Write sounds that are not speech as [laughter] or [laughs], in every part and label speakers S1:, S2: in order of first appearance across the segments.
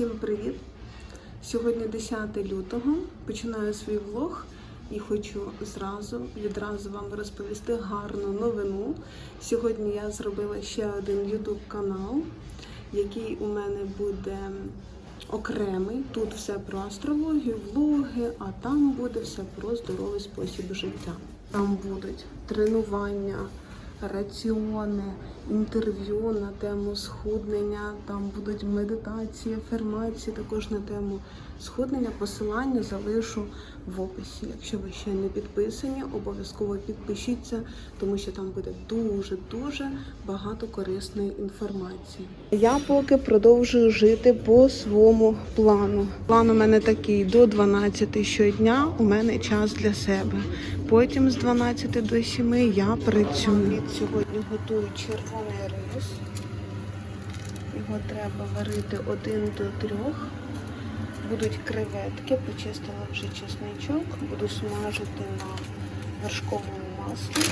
S1: Всім привіт! Сьогодні 10 лютого. Починаю свій влог і хочу зразу відразу вам розповісти гарну новину. Сьогодні я зробила ще один YouTube канал, який у мене буде окремий. Тут все про астрологію, влоги, а там буде все про здоровий спосіб життя. Там будуть тренування, раціони, інтерв'ю на тему схуднення, там будуть медитації, афірмації також на тему схуднення. Посилання залишу в описі. Якщо ви ще не підписані, обов'язково підпишіться, тому що там буде дуже-дуже багато корисної інформації. Я поки продовжую жити по своєму плану. План у мене такий: до 12 щодня у мене час для себе. Потім з 12 до 7 я працюю. Сьогодні готую червоний рис. Його треба варити один до трьох. Будуть креветки, почистила вже чесничок, буду смажити на вершковому маслі.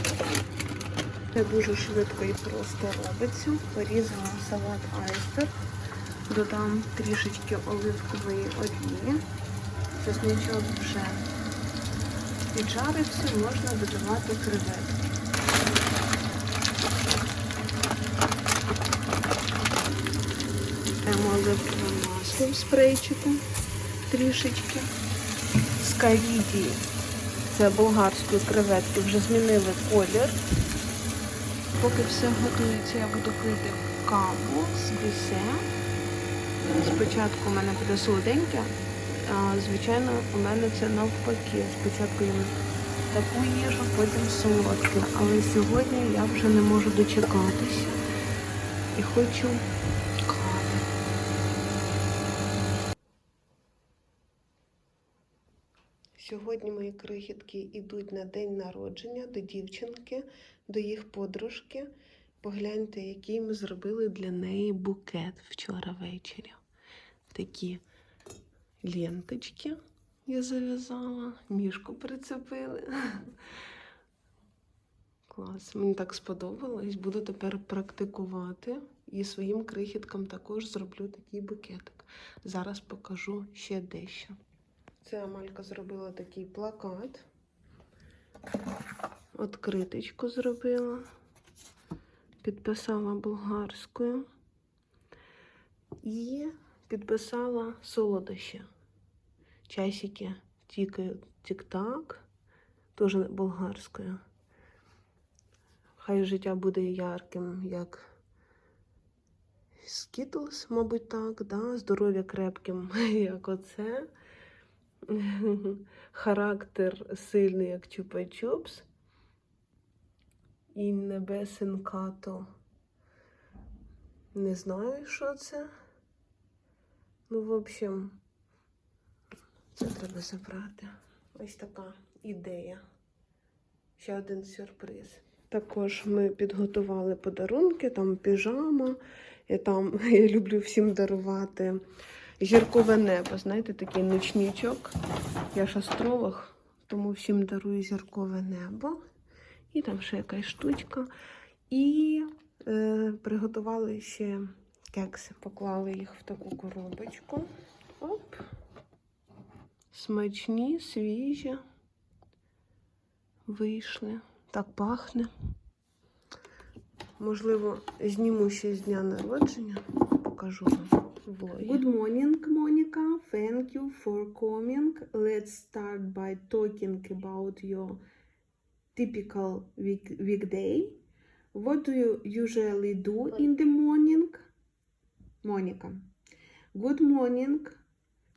S1: Це дуже швидко і просто робиться. Порізала салат айсберг, додам трішечки оливкової олії. Чесничок вже піджарився, можна додавати креветки. Беремо оливкове масло в трішечки. Скавідії. Це болгарської креветки, вже змінили колір. Поки все готується, я буду пити каву з бісе. Спочатку у мене буде солоденьке, а звичайно, у мене це навпаки. Спочатку їм таку їжу, потім солодке. Але сьогодні я вже не можу дочекатись і хочу Сьогодні мої крихітки йдуть на день народження до дівчинки, до їх подружки. Погляньте, який ми зробили для неї букет вчора ввечері. Такі ленточки я зав'язала, мішку прицепили. [laughs] Клас, мені так сподобалось. Буду тепер практикувати і своїм крихіткам також зроблю такий букетик. Зараз покажу ще дещо. Це Амалька зробила такий плакат. Откриточку зробила. Підписала болгарською. І підписала солодощі. Часики тікають тік-так, теж болгарською. Хай життя буде ярким, як Скітлс, мабуть, так, да? здоров'я крепким, [laughs] як оце. [laughs] Характер сильний, як чупа-чупс. І небесен като. Не знаю, що це. Ну, в общем, це треба забрати. Ось така ідея. Ще один сюрприз. Також ми підготували подарунки, там піжама. І там [laughs] я люблю всім дарувати зіркове небо. Знаєте, такий ночнічок. Я ж астролог, тому всім дарую зіркове небо. І там ще якась штучка. І е, приготували ще кекси, поклали їх в таку коробочку. Оп. Смачні, свіжі. Вийшли. Так пахне. Можливо, зніму ще з дня народження. Покажу вам. Good morning, Monica. Thank you for coming. Let's start by talking about your typical week weekday. What do you usually do in the morning? Monica. Good morning.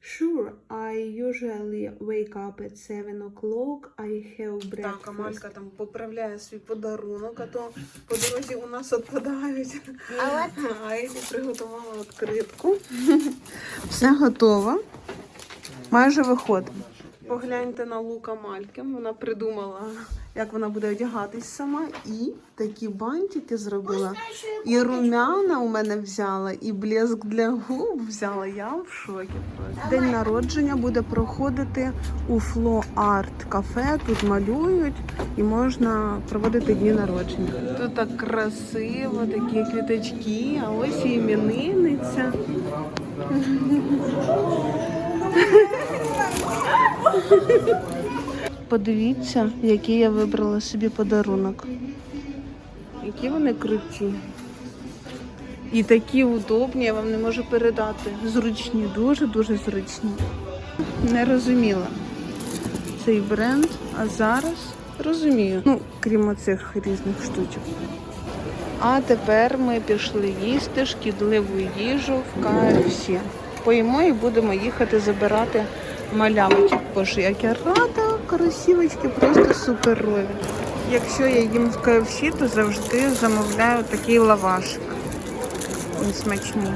S1: Sure, I usually wake up at 7 o'clock. I have breakfast. Так, Амалька там поправляє свій подарунок, а то по дорозі у нас відпадають.
S2: А от [laughs]
S1: приготувала відкритку. [laughs] Все готово. Майже виходимо. Погляньте на лука Мальки. Вона придумала, як вона буде одягатись сама. І такі бантики зробила. І румяна у мене взяла, і блеск для губ взяла. Я в шокі просто. День народження буде проходити у Фло Арт кафе. Тут малюють і можна проводити дні народження. Тут так красиво, такі квіточки, а ось і іменинниця. [laughs] Подивіться, який я вибрала собі подарунок. Які вони круті. І такі удобні, я вам не можу передати. Зручні, дуже-дуже зручні. Не розуміла цей бренд, а зараз розумію. Ну, крім оцих різних штучок. А тепер ми пішли їсти шкідливу їжу в KFC. Поїмо і будемо їхати забирати малявочок. Боже, як я рада, красивочки, просто суперові. Якщо я їм в KFC, то завжди замовляю такий лавашик. Він смачний.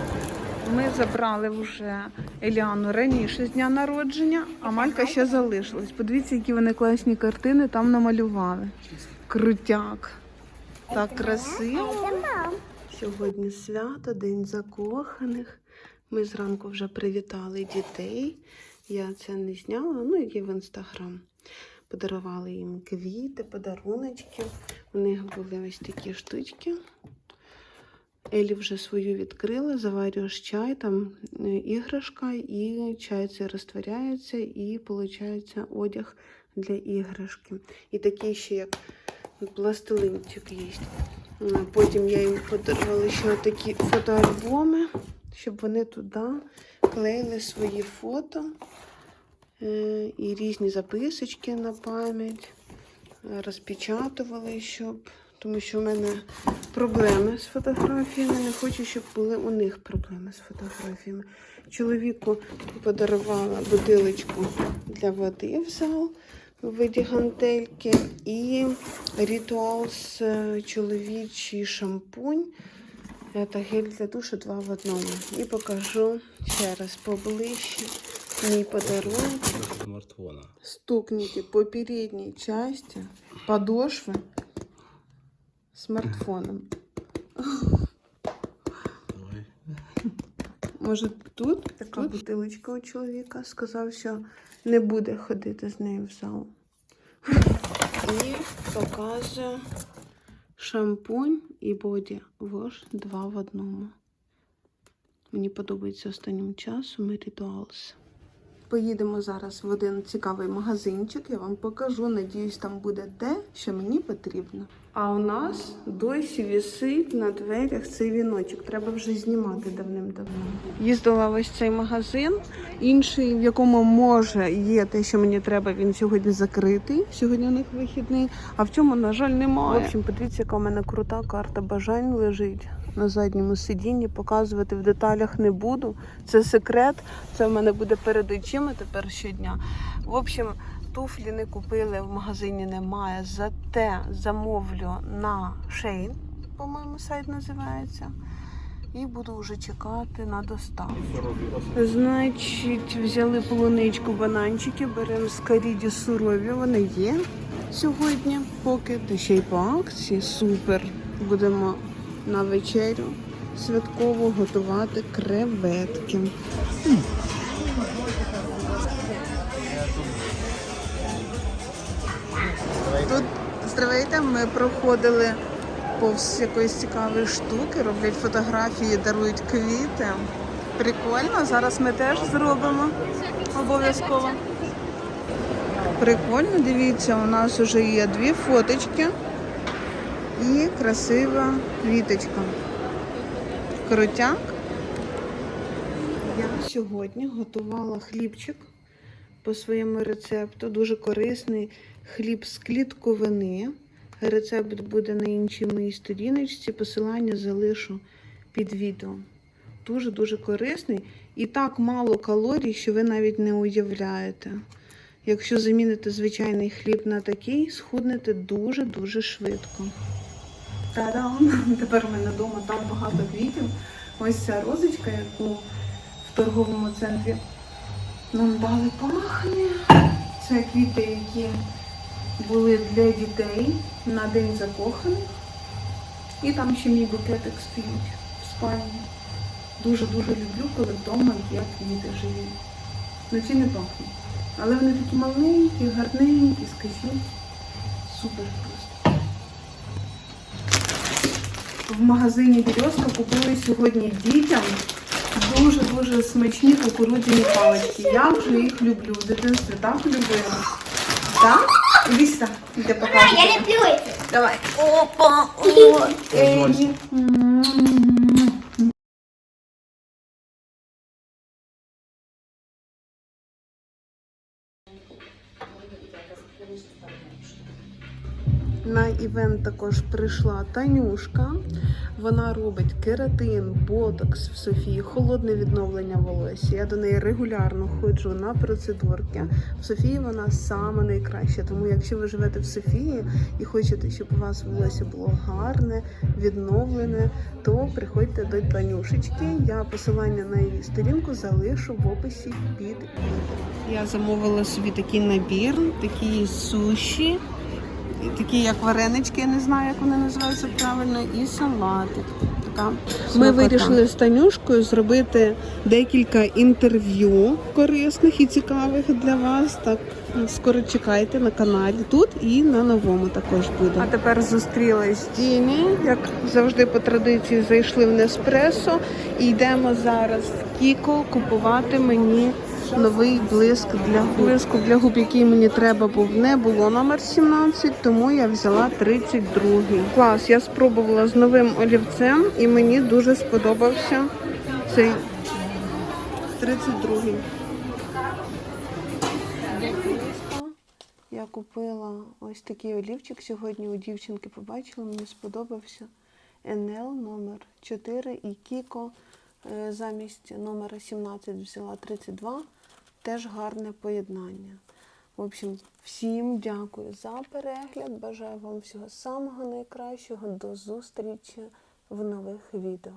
S1: Ми забрали вже Еліану раніше з дня народження, а Малька ще залишилась. Подивіться, які вони класні картини там намалювали. Крутяк. Так красиво. Сьогодні свято, День закоханих. Ми зранку вже привітали дітей. Я це не зняла, ну є в інстаграм. Подарували їм квіти, подаруночки. У них були ось такі штучки. Елі вже свою відкрила, заварюєш чай, там е, іграшка, і чай це розтворяється, і виходить одяг для іграшки. І такий ще як пластилинчик є. Потім я їм подарувала ще такі фотоальбоми, щоб вони туди клеїли свої фото і різні записочки на пам'ять, е, розпечатували, щоб. Тому що в мене проблеми з фотографіями. Не хочу, щоб були у них проблеми з фотографіями. Чоловіку подарувала бутилочку для води в зал у виді гантельки і Rituals е, чоловічий шампунь та гель для душу два в одному. І покажу ще раз поближче мій подарунок.
S2: смартфона.
S1: Стукните по передней части подошвы смартфоном.
S2: Давай.
S1: Може тут така бутилочка у чоловіка сказав, що не буде ходити з нею в зал. І показує шампунь і боді вош два в одному. Мені подобається останнім часом Rituals. Поїдемо зараз в один цікавий магазинчик, я вам покажу. Надіюсь, там буде те, що мені потрібно. А у нас досі висить на дверях цей віночок. Треба вже знімати давним-давно. Їздила ось цей магазин, інший, в якому може є те, що мені треба. Він сьогодні закритий. Сьогодні у них вихідний, а в цьому, на жаль, немає. В общем, подивіться, яка у мене крута карта бажань лежить на задньому сидінні. Показувати в деталях не буду. Це секрет. Це в мене буде перед очима тепер щодня. В общем, туфлі не купили, в магазині немає. Зате замовлю на Shein, по-моєму, сайт називається. І буду вже чекати на доставку. Значить, взяли полуничку, бананчики, беремо з каріді сурові. Вони є сьогодні, поки та ще й по акції. Супер. Будемо на вечерю святково готувати креветки. Тут здравейте, ми проходили повз якоїсь цікавої штуки, роблять фотографії, дарують квіти. Прикольно, зараз ми теж зробимо обов'язково. Прикольно, дивіться, у нас вже є дві фоточки і красива квіточка. Крутяк. Я сьогодні готувала хлібчик по своєму рецепту. Дуже корисний хліб з клітковини. Рецепт буде на іншій моїй сторіночці. Посилання залишу під відео. Дуже-дуже корисний і так мало калорій, що ви навіть не уявляєте. Якщо замінити звичайний хліб на такий, схуднете дуже-дуже швидко. Та-дам! [laughs] Тепер у мене вдома там багато квітів. Ось ця розочка, яку в торговому центрі нам дали пахне. Це квіти, які були для дітей на День закоханих. І там ще мій букетик стоїть в спальні. Дуже-дуже люблю, коли вдома є квіти живі. Ну ці не пахнуть. Але вони такі маленькі, гарненькі, скажіть. Супер В магазині Березка купили сьогодні дітям дуже-дуже смачні кукурудзяні палички. Я вже їх люблю. В дитинстві так любила. Так? Іди сюди, іди
S2: Я
S1: покажу.
S2: люблю.
S1: Давай. Опа, о, івент також прийшла Танюшка. Вона робить кератин, ботокс в Софії, холодне відновлення волосся. Я до неї регулярно ходжу на процедурки. В Софії вона саме найкраща. Тому якщо ви живете в Софії і хочете, щоб у вас волосся було гарне, відновлене, то приходьте до Танюшечки. Я посилання на її сторінку залишу в описі під відео. Я замовила собі такий набір, такі суші. Такі як варенички, я не знаю, як вони називаються правильно, і салатик. Така Ми вирішили з Танюшкою зробити декілька інтерв'ю корисних і цікавих для вас. Так скоро чекайте на каналі тут і на новому також буде. А тепер зустрілась з Діні, як завжди по традиції зайшли в Неспресо і йдемо зараз в Кіко купувати мені новий блиск для губ. Блиску для губ, який мені треба був, не було номер 17, тому я взяла 32. Клас, я спробувала з новим олівцем і мені дуже сподобався цей 32. Я купила ось такий олівчик сьогодні у дівчинки побачила, мені сподобався НЛ номер 4 і Кіко замість номера 17 взяла 32. Теж гарне поєднання. В общем, всім дякую за перегляд. Бажаю вам всього самого найкращого. До зустрічі в нових відео.